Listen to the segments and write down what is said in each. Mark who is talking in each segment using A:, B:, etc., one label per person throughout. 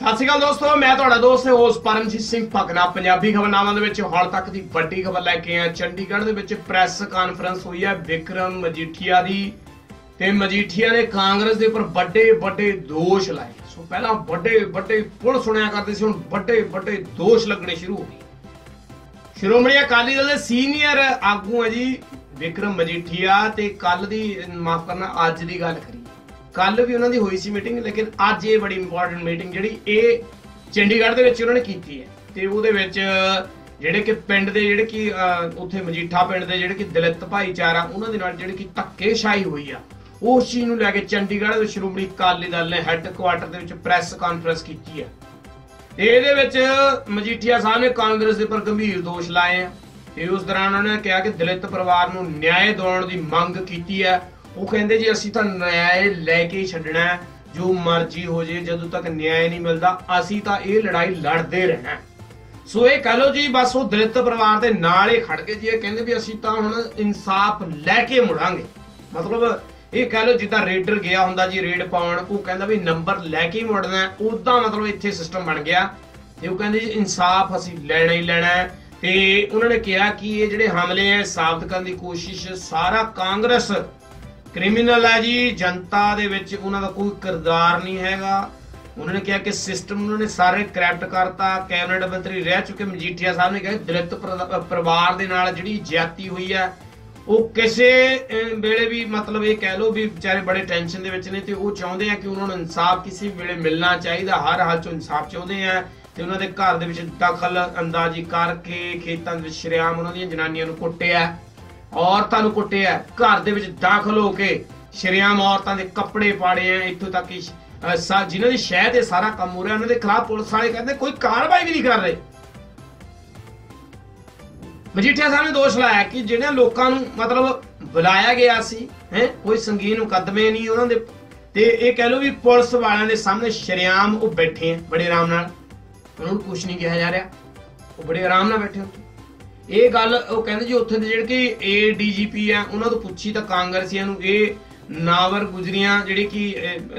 A: ਸਤਿ ਸ਼੍ਰੀ ਅਕਾਲ ਦੋਸਤੋ, ਮੈਂ ਤੁਹਾਡਾ ਦੋਸਤ ਤੇ ਹੋਸਟ ਪਰਮਜੀਤ ਸਿੰਘ ਭਗਨਾ। ਪੰਜਾਬੀ ਖਬਰਨਾਮਾ ਦੇ ਵਿੱਚ ਹੁਣ ਤੱਕ ਦੀ ਵੱਡੀ ਖਬਰ ਲੈ ਕੇ ਆਇਆ। ਚੰਡੀਗੜ੍ਹ ਦੇ ਵਿੱਚ ਪ੍ਰੈਸ ਕਾਨਫਰੰਸ ਹੋਈ ਹੈ ਵਿਕਰਮ ਮਜੀਠੀਆ ਦੀ। ਤੇ ਮਜੀਠੀਆ ਨੇ ਕਾਂਗਰਸ ਦੇ ਉੱਪਰ ਵੱਡੇ ਵੱਡੇ ਦੋਸ਼ ਲਾਏ। ਸੋ ਪਹਿਲਾਂ ਵੱਡੇ ਵੱਡੇ ਪੁਲ ਸੁਣਿਆ ਕਰਦੇ ਸੀ, ਹੁਣ ਵੱਡੇ ਵੱਡੇ ਦੋਸ਼ ਲੱਗਣੇ ਸ਼ੁਰੂ ਹੋ ਗਏ। ਸ਼੍ਰੋਮਣੀ ਅਕਾਲੀ ਦਲ ਦੇ ਸੀਨੀਅਰ ਆਗੂ ਹੈ ਜੀ ਵਿਕਰਮ ਮਜੀਠੀਆ। ਤੇ ਕੱਲ ਦੀ ਮਾਫ ਕਰਨਾ ਅੱਜ ਦੀ ਗੱਲ ਕਰੀ ਕੱਲ ਵੀ ਉਹਨਾਂ ਦੀ ਹੋਈ ਸੀ ਮੀਟਿੰਗ, ਲੇਕਿਨ ਅੱਜ ਇਹ ਬੜੀ ਇੰਪੋਰਟੈਂਟ ਮੀਟਿੰਗ ਜਿਹੜੀ ਇਹ ਚੰਡੀਗੜ੍ਹ ਦੇ ਵਿੱਚ ਉਹਨਾਂ ਨੇ ਕੀਤੀ ਹੈ ਤੇ ਉਹਦੇ ਵਿੱਚ ਜਿਹੜੇ ਕਿ ਪਿੰਡ ਦੇ ਜਿਹੜੇ ਕਿ ਉੱਥੇ ਮਜੀਠਾ ਪਿੰਡ ਦੇ ਜਿਹੜੇ ਕਿ ਦਲਿਤ ਭਾਈਚਾਰਾ, ਉਹਨਾਂ ਦੇ ਨਾਲ ਜਿਹੜੀ ਕਿ ਧੱਕੇਸ਼ਾਹੀ ਹੋਈ ਆ, ਉਸ ਚੀਜ਼ ਨੂੰ ਲੈ ਕੇ ਚੰਡੀਗੜ੍ਹ ਦੇ ਸ਼੍ਰੋਮਣੀ ਅਕਾਲੀ ਦਲ ਨੇ ਹੈੱਡਕੁਆਟਰ ਦੇ ਵਿੱਚ ਪ੍ਰੈਸ ਕਾਨਫਰੰਸ ਕੀਤੀ ਹੈ ਤੇ ਇਹਦੇ ਵਿੱਚ ਮਜੀਠੀਆ ਸਾਹਿਬ ਨੇ ਕਾਂਗਰਸ ਦੇ ਉੱਪਰ ਗੰਭੀਰ ਦੋਸ਼ ਲਾਏ ਆ ਤੇ ਉਸ ਦੌਰਾਨ ਉਹਨਾਂ ਨੇ ਕਿਹਾ ਕਿ ਦਲਿਤ ਪਰਿਵਾਰ ਨੂੰ ਨਿਆਂ ਦਿਵਾਉਣ ਦੀ ਮੰਗ ਕੀਤੀ ਹੈ ਉਹ ਕਹਿੰਦੇ ਜੀ ਅਸੀਂ ਤਾਂ ਨਿਆਂ ਲੈ ਕੇ ਹੀ ਛੱਡਣਾ ਹੈ, ਜੋ ਮਰਜ਼ੀ ਹੋ ਜੇ, ਜਦੋਂ ਤੱਕ ਨਿਆਂ ਨਹੀਂ ਮਿਲਦਾ, ਅਸੀਂ ਤਾਂ ਇਹ ਲੜਾਈ ਲੜਦੇ ਰਹਿਣਾ ਸੋ ਇਹ ਕਹ ਲਓ ਜੀ, ਬਸ ਉਹ ਦਲਿਤ ਪਰਿਵਾਰ ਦੇ ਨਾਲ ਹੀ ਖੜ ਕੇ ਜੀ। ਇਹ ਕਹਿੰਦੇ ਵੀ ਅਸੀਂ ਤਾਂ ਹੁਣ ਇਨਸਾਫ ਲੈ ਕੇ ਮੁੜਾਂਗੇ। ਮਤਲਬ ਇਹ ਕਹ ਲਓ ਜਿੱਦਾਂ ਰੇਡਰ ਗਿਆ ਹੁੰਦਾ ਜੀ, ਰੇਡ ਪਾਉਣ, ਉਹ ਕਹਿੰਦਾ ਵੀ ਨੰਬਰ ਲੈ ਕੇ ਮੁੜਨਾ ਹੈ। ਉਦਾਂ ਮਤਲਬ ਇੱਥੇ ਸਿਸਟਮ ਬਣ ਗਿਆ। ਤੇ ਉਹ ਕਹਿੰਦੇ ਜੀ, ਇਨਸਾਫ ਅਸੀਂ ਲੈਣਾ ਹੀ ਲੈਣਾ ਤੇ ਉਹਨਾਂ ਨੇ ਕਿਹਾ ਕਿ ਇਹ ਜਿਹੜੇ ਹਮਲੇ ਹੈ, ਸਾਬਤ ਕਰਨ ਦੀ ਕੋਸ਼ਿਸ਼ ਸਾਰਾ ਕਾਂਗਰਸ ਕ੍ਰਿਮੀਨਲ ਹੈ ਜੀ, ਜਨਤਾ ਦੇ ਵਿੱਚ ਉਹਨਾਂ ਦਾ ਕੋਈ ਕਿਰਦਾਰ ਨਹੀਂ ਹੈਗਾ। ਉਹਨਾਂ ਨੇ ਕਿਹਾ ਕਿ ਸਿਸਟਮ ਉਹਨਾਂ ਨੇ ਸਾਰੇ ਕਰੈਪਟ ਕਰਤਾ ਕੈਬਨਿਟ ਮੰਤਰੀ ਰਹਿ ਚੁੱਕੇ, ਮਜੀਠੀਆ ਸਾਹਿਬ ਨੇ ਕਿਹਾ ਦਲਿਤ ਪਰਿਵਾਰ ਦੇ ਨਾਲ ਜਿਹੜੀ ਜ਼ਿਆਤੀ ਹੋਈ ਹੈ, ਉਹ ਕਿਸੇ ਵੇਲੇ ਵੀ ਮਤਲਬ ਇਹ ਕਹਿ ਲਓ ਵੀ ਵਿਚਾਰੇ ਬੜੇ ਟੈਨਸ਼ਨ ਦੇ ਵਿੱਚ ਨੇ ਤੇ ਉਹ ਚਾਹੁੰਦੇ ਆ ਕਿ ਉਹਨਾਂ ਨੂੰ ਇਨਸਾਫ ਕਿਸੇ ਵੀ ਵੇਲੇ ਮਿਲਣਾ ਚਾਹੀਦਾ, ਹਰ ਹਾਲ ਚ ਇਨਸਾਫ ਚਾਹੁੰਦੇ ਆ ਤੇ ਉਹਨਾਂ ਦੇ ਘਰ ਦੇ ਵਿੱਚ ਦਖਲ ਅੰਦਾਜ਼ੀ ਕਰਕੇ ਖੇਤਾਂ ਦੇ ਵਿੱਚ ਸ਼ਰੇਆਮ ਉਹਨਾਂ ਦੀਆਂ ਜਨਾਨੀਆਂ ਨੂੰ ਕੁੱਟਿਆ। ਔਰਤਾਂ ਨੂੰ ਕੁੱਟਿਆ ਘਰ ਦੇ ਵਿੱਚ ਦਾਖਲ ਹੋ ਕੇ ਸ਼ਰੇਆਮ ਔਰਤਾਂ ਦੇ ਕੱਪੜੇ ਪਾੜੇ ਆ। ਇੱਥੋਂ ਤੱਕ ਕਿ ਜਿਨ੍ਹਾਂ ਦੀ ਸ਼ਹਿ ਤੇ ਸਾਰਾ ਕੰਮ ਹੋ ਰਿਹਾ, ਉਹਨਾਂ ਦੇ ਖਿਲਾਫ ਪੁਲਿਸ ਵਾਲੇ ਕਹਿੰਦੇ ਕੋਈ ਕਾਰਵਾਈ ਵੀ ਨਹੀਂ ਕਰ ਰਹੇ। ਮਜੀਠੀਆ ਸਾਹਿਬ ਨੇ ਦੋਸ਼ ਲਾਇਆ ਕਿ ਜਿਹੜੇ ਲੋਕਾਂ ਨੂੰ ਮਤਲਬ ਬੁਲਾਇਆ ਗਿਆ ਸੀ, ਹੈ, ਕੋਈ ਸੰਗੀਨ ਮੁਕੱਦਮੇ ਨਹੀਂ, ਉਹਨਾਂ ਦੇ ਤੇ ਇਹ ਕਹਿ ਲਓ ਵੀ ਪੁਲਿਸ ਵਾਲਿਆਂ ਦੇ ਸਾਹਮਣੇ ਸ਼ਰੇਆਮ ਉਹ ਬੈਠੇ ਆ, ਬੜੇ ਆਰਾਮ ਨਾਲ। ਉਹਨਾਂ ਨੂੰ ਕੁਝ ਨਹੀਂ ਕਿਹਾ ਜਾ ਰਿਹਾ। ਉਹ ਬੜੇ ਆਰਾਮ ਨਾਲ ਬੈਠੇ ਉੱਥੇ। ਇਹ ਗੱਲ ਉਹ ਕਹਿੰਦੇ ਜੀ ਉੱਥੇ ਦੇ ਜਿਹੜੇ ਕਿ ਏਡੀਜੀਪੀ ਆ, ਉਹਨਾਂ ਤੋਂ ਪੁੱਛੀ ਤਾਂ ਕਾਂਗਰਸੀਆਂ ਨੂੰ ਇਹ ਨਾਵਰ ਗੁਜਰੀਆਂ ਜਿਹੜੀ ਕਿ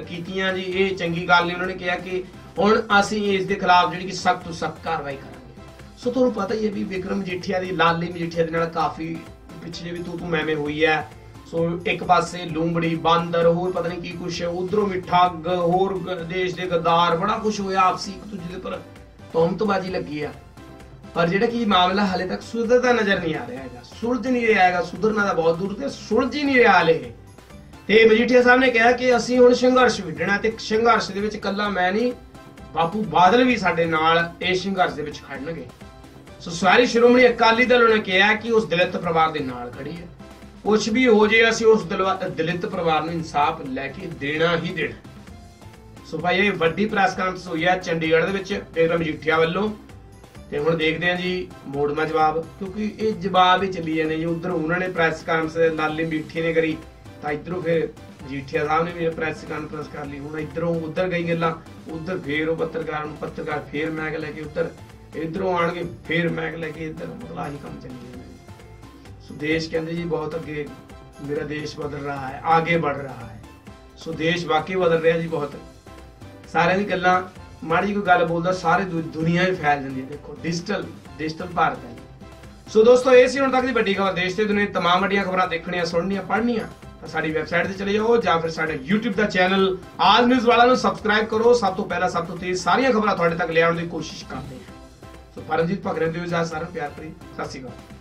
A: ਕੀਤੀਆਂ ਜੀ, ਇਹ ਚੰਗੀ ਗੱਲ ਨਹੀਂ ਉਹਨਾਂ ਨੇ ਕਿਹਾ ਕਿ ਹੁਣ ਅਸੀਂ ਇਸ ਦੇ ਖਿਲਾਫ ਜਿਹੜੀ ਕਿ ਸਖਤ ਤੋਂ ਸਖਤ ਕਾਰਵਾਈ ਕਰਾਂਗੇ। ਸੋ ਤੁਹਾਨੂੰ ਪਤਾ ਹੀ ਹੈ ਵੀ ਵਿਕਰਮ ਮਜੀਠੀਆ ਦੀ, ਲਾਲੀ ਮਜੀਠੀਆ ਦੇ ਨਾਲ ਕਾਫੀ ਪਿਛਲੇ ਵੀ ਤੂੰ ਤੂੰ ਮੈਵੇਂ ਹੋਈ ਹੈ। ਸੋ ਇੱਕ ਪਾਸੇ ਲੂੰਬੜੀ ਬਾਂਦਰ, ਹੋਰ ਪਤਾ ਨਹੀਂ ਕੀ ਕੁਛ ਹੈ ਉਧਰੋਂ ਵੀ ਠੱਗ ਹੋਰ ਦੇਸ਼ ਦੇ ਗਦਾਰ, ਬੜਾ ਕੁਝ ਹੋਇਆ ਆਪਸੀ, ਇੱਕ ਦੂਜੇ ਦੇ ਪਰ ਤੋਮਤਬਾਜ਼ੀ ਲੱਗੀ ਆ। ਪਰ ਜਿਹੜਾ ਕਿ ਮਾਮਲਾ ਹਾਲੇ ਤੱਕ ਸੁਧਰਦਾ ਨਜ਼ਰ ਨਹੀਂ ਆ ਰਿਹਾ ਹੈਗਾ। ਸੁਲਝ ਨਹੀਂ ਰਿਹਾ ਹੈਗਾ, ਸੁਧਰਨਾ ਤਾਂ ਬਹੁਤ ਦੂਰ ਤੇ ਸੁਲਝ ਹੀ ਨਹੀਂ ਰਿਹਾ ਹਾਲੇ ਤੇ ਮਜੀਠੀਆ ਸਾਹਿਬ ਨੇ ਕਿਹਾ ਕਿ ਅਸੀਂ ਹੁਣ ਸੰਘਰਸ਼ ਵਿੱਢਣਾ ਤੇ ਸੰਘਰਸ਼ ਦੇ ਵਿੱਚ ਇਕੱਲਾ ਮੈਂ ਨਹੀਂ, ਬਾਪੂ ਬਾਦਲ ਵੀ ਸਾਡੇ ਨਾਲ ਇਸ ਸੰਘਰਸ਼ ਦੇ ਵਿੱਚ ਖੜਨਗੇ। ਸੋ ਸਾਰੀ ਸ਼੍ਰੋਮਣੀ ਅਕਾਲੀ ਦਲ ਨੇ ਕਿਹਾ ਕਿ ਉਸ ਦਲਿਤ ਪਰਿਵਾਰ ਦੇ ਨਾਲ ਖੜੀ ਹੈ। ਕੁਝ ਵੀ ਹੋ ਜੇ ਅਸੀਂ ਉਸ ਦਲਵਾ- ਦਲਿਤ ਪਰਿਵਾਰ ਨੂੰ ਇਨਸਾਫ ਲੈ ਕੇ ਦੇਣਾ ਹੀ ਦੇਣਾ। ਸੋ ਭਾਈ ਇਹ ਵੱਡੀ ਪ੍ਰੈਸ ਕਾਨਫਰੰਸ ਹੋਈ ਹੈ ਚੰਡੀਗੜ੍ਹ ਦੇ ਵਿੱਚ ਵਿਕਰਮ ਮਜੀਠੀਆ ਵੱਲੋਂ। ਤੇ ਹੁਣ ਦੇਖਦੇ ਹਾਂ ਜੀ, ਮੋੜਮਾ ਜਵਾਬ, ਕਿਉਂਕਿ ਇਹ ਜਵਾਬ ਹੀ ਚੱਲੀ ਜਾਂਦੇ ਜੀ। ਉਧਰ ਉਹਨਾਂ ਨੇ ਪ੍ਰੈਸ ਕਾਨਫਰੰਸ ਦੇ ਲਾਲੀ ਮੀਠੀ ਨੇ ਕਰੀ, ਤਾਂ ਇਧਰੋਂ ਫਿਰ ਜੀਠੀਆ ਸਾਹਿਬ ਨੇ ਵੀ ਪ੍ਰੈਸ ਕਾਨਫਰੰਸ ਕਰ ਲਈ। ਹੁਣ ਇਧਰੋਂ ਉਧਰ ਗਈ ਗੱਲਾਂ, ਉਧਰ ਫੇਰ ਉਹ ਪੱਤਰਕਾਰ ਨੂੰ ਪੱਤਰਕਾਰ ਫੇਰ ਮੈਗ ਲੈ ਕੇ ਉਧਰ, ਇਧਰੋਂ ਆਣ ਕੇ ਫੇਰ ਮੈਗ ਲੈ ਕੇ ਇਧਰ, ਮਤਲਬ ਆਹੀ ਕੰਮ ਚੱਲੀ ਜਾਂਦਾ ਸੋ ਦੇਸ਼ ਕਹਿੰਦੇ ਜੀ, ਬਹੁਤ ਅੱਗੇ ਮੇਰਾ ਦੇਸ਼ ਬਦਲ ਰਿਹਾ ਹੈ, ਆਗੇ ਵਧ ਰਿਹਾ ਹੈ। ਸੋ ਦੇਸ਼ ਵਾਕਈ ਬਦਲ ਰਿਹਾ ਜੀ ਬਹੁਤ। ਸਾਰਿਆਂ ਦੀ ਗੱਲਾਂ ਮਾੜੀ ਕੋਈ ਗੱਲ ਬੋਲਦਾ, ਸਾਰੇ ਦੁਨੀਆ ਹੀ ਫੈਲ ਜਾਂਦੀ ਹੈ। ਦੇਖੋ ਡਿਜੀਟਲ ਡਿਜੀਟਲ ਭਾਰਤ ਹੈ ਸੋ ਦੋਸਤੋ, ਇਹ ਸੀ ਹੁਣ ਤੱਕ ਦੀ ਵੱਡੀ ਖਬਰ। ਦੇਸ਼ ਤੇ ਦੁਨੀਆ ਤਮਾਮ ਵੱਡੀਆਂ ਖਬਰਾਂ ਦੇਖਣੀਆਂ, ਸੁਣਨੀਆਂ, ਪੜ੍ਹਨੀਆਂ, ਤਾਂ ਸਾਡੀ ਵੈਬਸਾਈਟ ਤੇ ਚਲੇ ਜਾਓ ਜਾਂ ਫਿਰ ਸਾਡੇ YouTube ਦਾ ਚੈਨਲ ਆਲ ਨਿਊਜ਼ ਵਾਲਾ ਨੂੰ ਸਬਸਕ੍ਰਾਈਬ ਕਰੋ। ਸਭ ਤੋਂ ਪਹਿਲਾਂ, ਸਭ ਤੋਂ ਤੇਜ਼ ਸਾਰੀਆਂ ਖਬਰਾਂ ਤੁਹਾਡੇ ਤੱਕ ਲਿਆਉਣ ਦੀ ਕੋਸ਼ਿਸ਼ ਕਰਦੇ ਹਾਂ। ਸੋ ਪਰਮਜੀਤ ਭਗਰੇ ਦੇ ਇਜਾਜ਼ਤ ਸਾਰਿਆਂ ਪਿਆਰ ਭਰੀ ਸਤਿ ਸ਼੍ਰੀ ਅਕਾਲ।